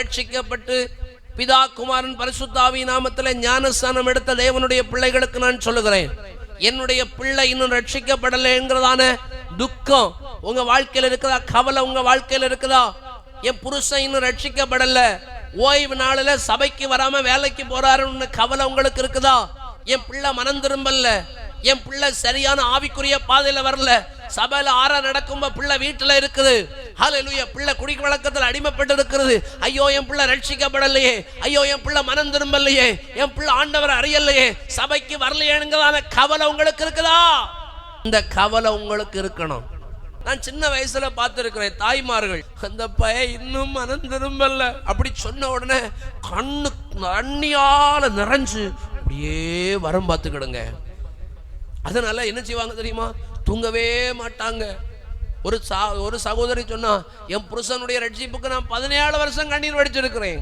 ரட்சிக்கப்பட்டு பிதா குமாரன் பரிசுத்தாவி நாமத்தில் ஞானஸ்தானம் எடுத்த தேவனுடைய பிள்ளைகளுக்கு நான் சொல்லுகிறேன். என்னுடைய பிள்ளை இன்னும் ரட்சிக்கப்படலைங்கிறதான துக்கம் உங்க வாழ்க்கையில இருக்குதா? கவலை உங்க வாழ்க்கையில இருக்குதா? என் புருஷன் இன்னும் ரட்சிக்கப்படல. ஓய்வு நாளில் சபைக்கு வராம வேலைக்கு போறாருன்னு கவலை உங்களுக்கு இருக்குதா? என் பிள்ளை மனம் திரும்பல. என் பிள்ளை சரியான ஆவிக்குரிய பாதையில வரல. சபையில ஆற நடக்கும்போ பிள்ளை வீட்டுல இருக்குது. ஹலலுய பிள்ளை குடிக்க வழக்கத்தில் அடிமைப்பட்டு இருக்கிறது ஐயோ என் பிள்ளை ரட்சிக்கப்படலையே. ஐயோ என் பிள்ளை மனம் திரும்பலையே. என் பிள்ளை ஆண்டவர் அறியலையே. சபைக்கு வரலையேங்கிறதான கவலை உங்களுக்கு இருக்குதா? இந்த கவலை உங்களுக்கு இருக்கணும். நான் சின்ன வயசுல பார்த்துருக்கிறேன் தாய்மார்கள் அந்த பையன் இன்னும் மனம் திரும்பல. அப்படி சொன்ன உடனே கண்ணு தண்ணியால நிறைஞ்சு அப்படியே வரம் பார்த்துக்கிடுங்க. அதனால என்ன செய்வாங்க தெரியுமா? தூங்கவே மாட்டாங்க. ஒரு சா ஒரு சகோதரி சொன்னா என் புருஷனுடைய ரட்சிப்புக்கு நான் பதினேழு வருஷம் கண்ணீர் வடிச்சிருக்கிறேன்.